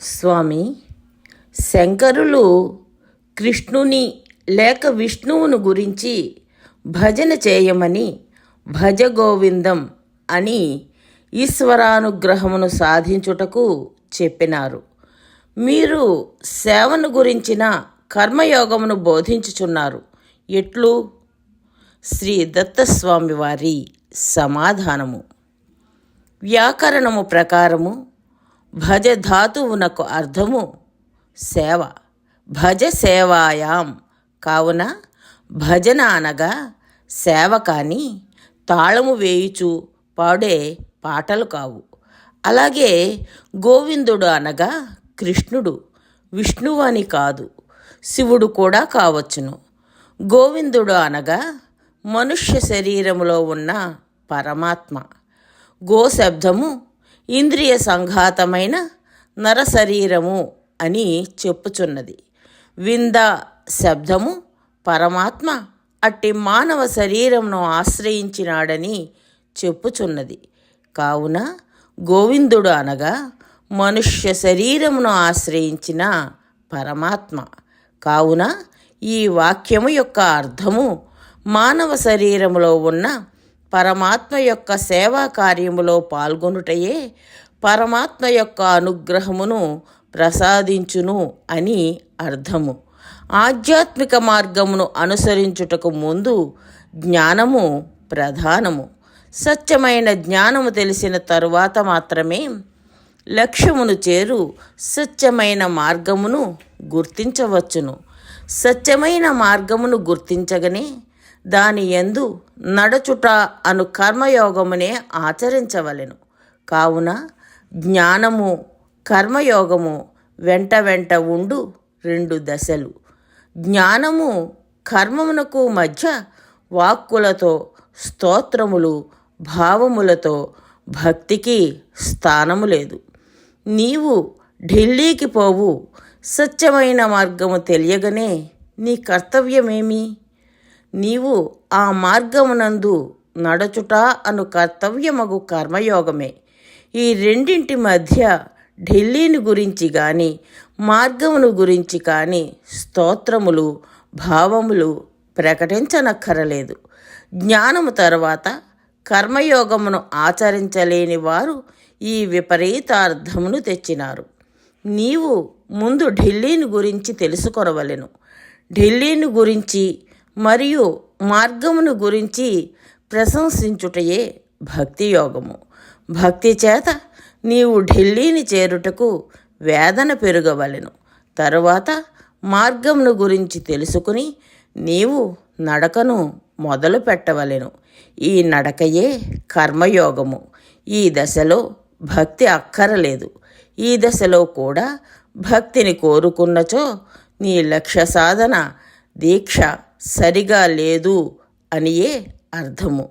స్వామి శంకరులు కృష్ణుని లేక విష్ణువును గురించి భజన చేయమని భజగోవిందం అని ఈశ్వరానుగ్రహమును సాధించుటకు చెప్పినారు. మీరు సేవను గురించిన కర్మయోగమును బోధించుచున్నారు. ఎట్లు? శ్రీ దత్తస్వామి వారి సమాధానము. వ్యాకరణము ప్రకారము భజ ధాతువునకు అర్థము సేవ. భజ సేవాయాం కావున భజన అనగా సేవ కానీ తాళము వేయుచు పాడే పాటలు కావు. అలాగే గోవిందుడు అనగా కృష్ణుడు విష్ణువు అని కాదు శివుడు కూడా కావచ్చును. గోవిందుడు అనగా మనుష్య శరీరములో ఉన్న పరమాత్మ. గోశబ్దము ఇంద్రియ సంఘాతమైన నరశరీరము అని చెప్పుచున్నది. వింద శబ్దము పరమాత్మ అట్టి మానవ శరీరమును ఆశ్రయించినాడని చెప్పుచున్నది. కావున గోవిందుడు అనగా మనుష్య శరీరమును ఆశ్రయించిన పరమాత్మ. కావున ఈ వాక్యము యొక్క అర్థము మానవ శరీరములో ఉన్న పరమాత్మ యొక్క సేవా కార్యములో పాల్గొనుటయే పరమాత్మ యొక్క అనుగ్రహమును ప్రసాదించును అని అర్థము. ఆధ్యాత్మిక మార్గమును అనుసరించుటకు ముందు జ్ఞానము ప్రధానము. సత్యమైన జ్ఞానము తెలిసిన తరువాత మాత్రమే లక్ష్యమును చేరు సత్యమైన మార్గమును గుర్తించవచ్చును. సత్యమైన మార్గమును గుర్తించగనే దాని యందు నడచుట అను కర్మయోగమునే ఆచరించవలెను. కావున జ్ఞానము కర్మయోగము వెంట వెంట ఉండు రెండు దశలు. జ్ఞానము కర్మమునకు మధ్య వాక్కులతో స్తోత్రములు భావములతో భక్తికి స్థానము లేదు. నీవు ఢిల్లీకి పోవు. సత్యమైన మార్గము తెలియగనే నీ కర్తవ్యమేమి? నీవు ఆ మార్గమునందు నడచుట అను కర్తవ్యమగు కర్మయోగమే. ఈ రెండింటి మధ్య ఢిల్లీని గురించి కానీ మార్గమును గురించి కానీ స్తోత్రములు భావములు ప్రకటించనక్కరలేదు. జ్ఞానము తర్వాత కర్మయోగమును ఆచరించలేని వారు ఈ విపరీతార్థమును తెచ్చినారు. నీవు ముందు ఢిల్లీని గురించి తెలుసుకొనవలెను. ఢిల్లీని గురించి మరియు మార్గమును గురించి ప్రశంసించుటయే భక్తి యోగము. భక్తి చేత నీవు ఢిల్లీని చేరుటకు వేదన పెరుగవలెను. తరువాత మార్గమును గురించి తెలుసుకుని నీవు నడకను మొదలు పెట్టవలెను. ఈ నడకయే కర్మయోగము. ఈ దశలో భక్తి అక్కరలేదు. ఈ దశలో కూడా భక్తిని కోరుకున్నచో నీ లక్ష్య సాధన దీక్ష సరిగా లేదు అనియే అర్థము.